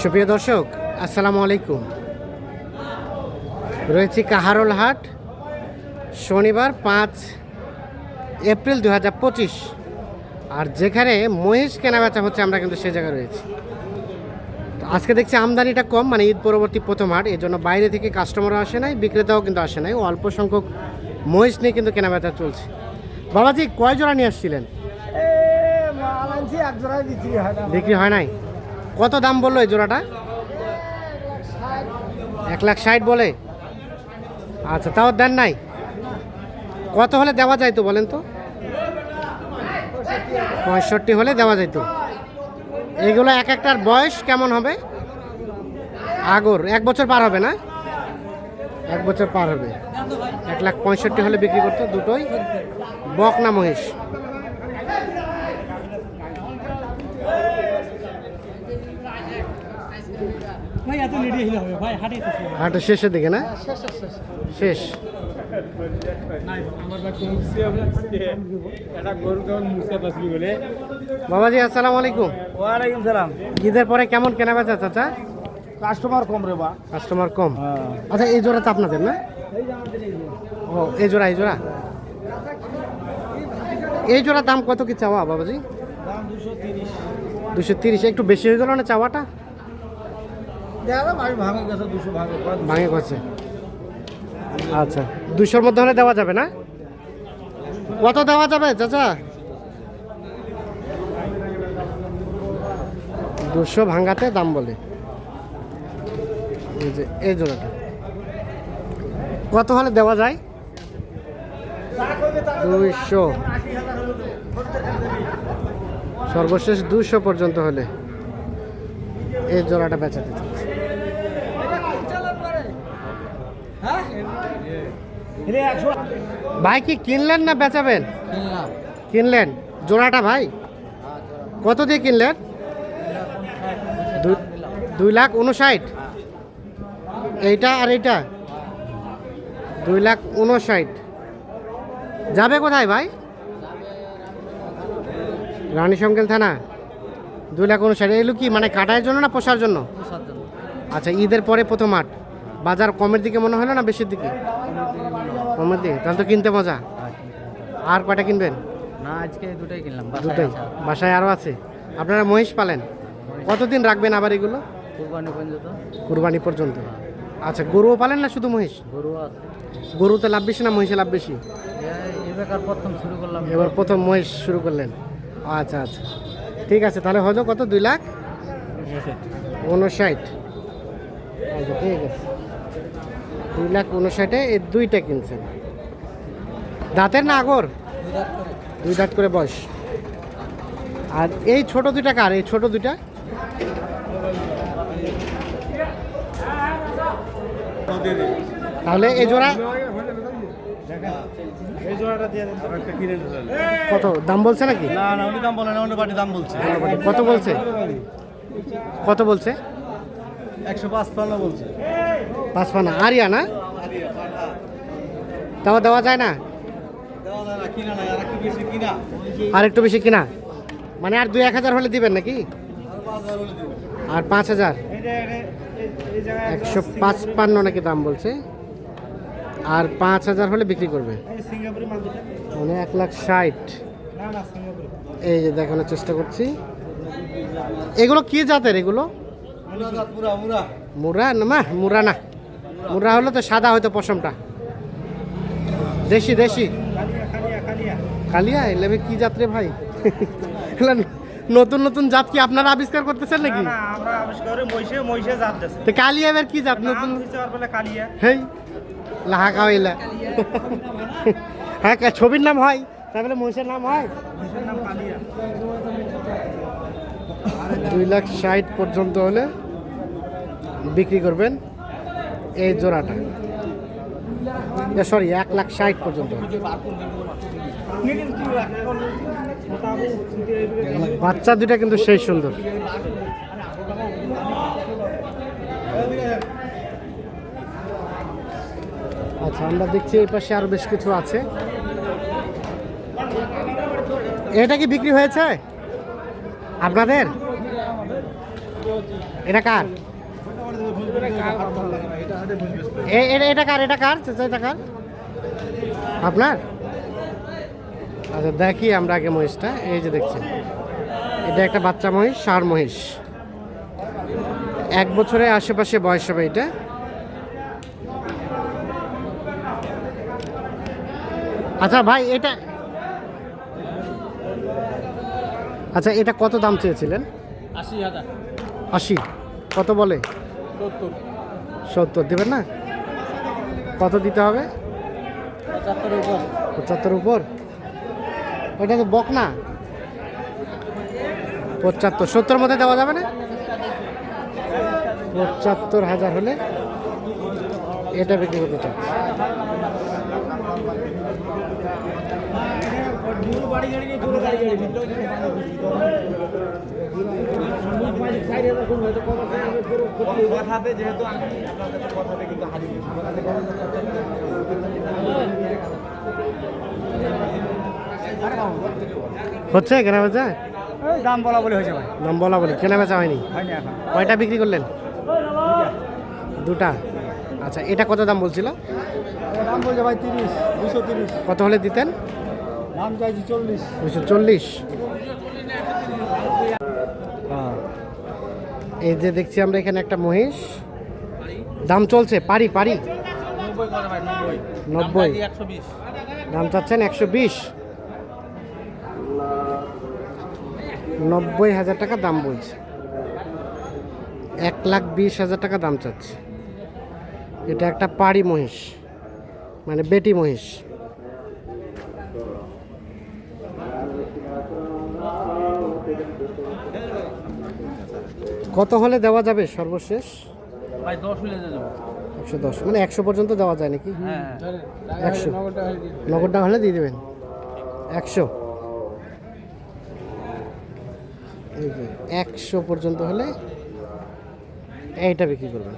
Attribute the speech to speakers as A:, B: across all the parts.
A: সুপ্রিয় দর্শক আসসালামু আলাইকুম। রয়েছি কাহারোল হাট শনিবার পাঁচ এপ্রিল দু হাজার পঁচিশ। আর যেখানে মহিষ কেনা বেচা হচ্ছে আমরা কিন্তু সে জায়গায় রয়েছি। তো আজকে দেখছি আমদানিটা কম মানে ঈদ পরবর্তী প্রথম হাট এই জন্য বাইরে থেকে কাস্টমারও আসে নাই বিক্রেতাও কিন্তু আসে নাই অল্প সংখ্যক মহিষ নিয়ে কিন্তু কেনা বেচা চলছে। বাবাজি কয় জোড়া নিয়ে আসছিলেন?
B: বিক্রি হয়
A: নাই? কত দাম বলল এই জোড়াটা? এক লাখ ষাট বলে? আচ্ছা তাও দেন নাই? কত হলে দেওয়া যায় তো বলেন তো? পঁয়ষট্টি হলে দেওয়া যেত এগুলো এক একটার বয়স কেমন হবে? আগর, এক বছর পার হবে না? এক বছর পার হবে। এক লাখ পঁয়ষট্টি হলে বিক্রি করতো দুটোই। বক না মহিষ
B: ভাই এত লেডি হলে হবে ভাই হাঁটি তো
A: হাটের শেষের দিকে না? শেষ
B: বাসবি বলে।
A: বাবাজি আসসালাম আলাইকুম।
B: ওয়ালাইকুম সালাম।
A: ঈদের পরে কেমন কেনা বেচা চাচা?
B: কাস্টমার কম রে বা।
A: কাস্টমার কম।
B: হ্যাঁ।
A: আচ্ছা এই জোড়া তো আপনাদের না? ও এই জোড়া এই জোড়া? এই জোড়া দাম কত কি চাওয়া বাবাজি?
B: দুশো তিরিশ
A: একটু বেশি হয়ে গেল না চাওয়াটা?
B: ভাঙে গেছে
A: আচ্ছা। দুশোর মধ্যে হলে দেওয়া যাবে না? কত দেওয়া যাবে, চাচা? দুশো ভাঙাতে দাম বলে। এই জোড়াটা। কত হলে দেওয়া যায়? দুইশো। সর্বশেষ দুশো পর্যন্ত হলে এই জোড়াটা বেচাতে চাচ্ছি
B: একশো
A: ভাই কি কিনলেন না বেচাবেন? কিনলেন। জোড়াটা ভাই? কত দিয়ে কিনলেন? দুই- লাখ উনষাট এইটা আর এইটা? দুই লাখ উনষাট যাবে কোথায় ভাই? রানী শঙ্কেল থানা? দুই লাখ উনষাট এগুলো কি মানে কাটার জন্য না পোষার জন্য? আচ্ছা ঈদের পরে প্রথম হাট বাজার কমের দিকে মনে হলো না বেশির দিকে? কমের দিকে। তাহলে তো কিনতে মজা। আর কয়টা কিনবেন?
B: না আজকে দুটোই কিনলাম
A: দুটোই। বাসায় আরও আছে? আপনারা মহিষ পালেন? কতদিন রাখবেন আবার এগুলো?
B: কুরবানি পর্যন্ত।
A: কুরবানি পর্যন্ত। আচ্ছা গরুও পালেন না শুধু মহিষ?
B: গরু আছে।
A: গরুতে লাভ বেশি না মহিষে লাভ বেশি?
B: এবার প্রথম শুরু করলাম।
A: এবার প্রথম মহিষ শুরু করলেন। আচ্ছা আচ্ছা। ঠিক আছে তাহলে হয়তো কত? দুই লাখ? উনষাট। আচ্ছা ঠিক আছে দুই লাখ উনষাটে এই দুইটা কিনছেন। দাঁতের না আগর? দুই দাঁত করে বয়স। আর এই ছোট দুইটা কার? এই ছোট দুইটা? তাহলে এই জোড়া কত? দাম বলছে নাকি?
B: না না উনি দাম বলে না অন্য পার্টি দাম বলছে।
A: কত বলছে? কত বলছে?
B: একশো পাঁচ বলছে।
A: পাঁচপানা আরিয়া না? তাও দেওয়া যায় না?
B: আর
A: একটু বেশি কিনা? মানে আর দুই এক হাজার হলে দিবেন নাকি? আর পাঁচ হাজার? একশো পাঁচপান্ন নাকি দাম বলছে। আর পাঁচ হাজার হলে বিক্রি করবে। মানে এক লাখ ষাট। এই যে দেখানোর চেষ্টা করছি। এগুলো কি জাতের এগুলো?
B: মুরা
A: না মা মুরা না। মুরা হলো তো সাদা হয়তো পশমটা। দেশি দেশি।
B: কালিয়া
A: এলেবে কি জাত রে ভাই নতুন নতুন জাত কি আপনারা আবিষ্কার করতেছেন নাকি?
B: আমরা আবিষ্কার করে মহিষে মহিষে জাত দেছে
A: তো কালিয়া এবার কি জাত? নতুন
B: আর বলে কালিয়া।
A: হেই লাহা খাওয়াইলা হ্যাঁ ছবির নাম হয়। তাহলে মহিষের নাম হয়?
B: মহিষের নাম কালিয়া।
A: দুই লাখ ষাট পর্যন্ত হলে বিক্রি করবেন। এই জোড়াটা। সরি এক লাখ ষাট পর্যন্ত। বাচ্চা দুটা কিন্তু সেই সুন্দর। আচ্ছা আমরা দেখছি এই পাশে আরও বেশ কিছু আছে। এটা কি বিক্রি হয়েছে? আপনাদের? এটা কার? এটা কার এটা কার? এটা কার? আপনার? আচ্ছা দেখি আমরা আগে মহিষটা। এই যে দেখছেন। এটা একটা বাচ্চা মহিষ সার মহিষ। এক বছরের আশেপাশে বয়স হবে এটা। আচ্ছা ভাই এটা আচ্ছা এটা কত দাম চেয়েছিলেন?
B: আশি হাজার।
A: আশি। কত বলে?
B: সত্তর।
A: দেবেন না? কত দিতে হবে?
B: উপর।
A: পঁচাত্তর উপর? ওইটা তো বক না। পঁচাত্তর। সত্তর মধ্যে দেওয়া যাবে না? পঁচাত্তর হাজার হলে এটা বিক্রি করতে চাচ্ছি
B: কথাতে যেহেতু আমি আপনাদের কথাতে কিন্তু হারিয়ে
A: হচ্ছে? কেনা বেচা?
B: দাম বলা বলে হয়েছে ভাই।
A: দাম বলা বলে। কেনা বেচা হয়নি?
B: হয়নি
A: কয়টা বিক্রি করলেন? দুটা। আচ্ছা এটা কত দাম বলছিল?
B: দাম বলছে ভাই তিরিশ দুশো তিরিশ।
A: কত হলে দিতেন?
B: দাম চাইছি চল্লিশ।
A: দুশো চল্লিশ। এই যে দেখছি আমরা এখানে একটা মহিষ। দাম চলছে, পারি পারি।
B: নব্বই।
A: দাম চাচ্ছেন একশো বিশ। নব্বই হাজার টাকা দাম বলছে। এক লাখ বিশ হাজার টাকা দাম চাচ্ছে। এটা একটা পাড়ি মহিষ মানে বেটি মহিষ। কত হলে দেওয়া যাবে সর্বশেষ?
B: ভাই দশ হলে
A: একশো দশ। মানে একশো পর্যন্ত দেওয়া যায় নাকি?
B: হ্যাঁ।
A: একশো। নগদ টাকা হলে দিয়ে দেবেন? একশো। একশো পর্যন্ত হলে এইটা বিক্রি করবেন।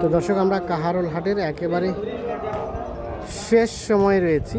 A: তো দর্শক আমরা কাহারোল হাটের একেবারে শেষ সময় রয়েছি।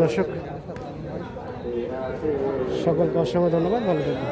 A: দর্শক সকলকে অসংখ্য ধন্যবাদ ভালো থাকবেন।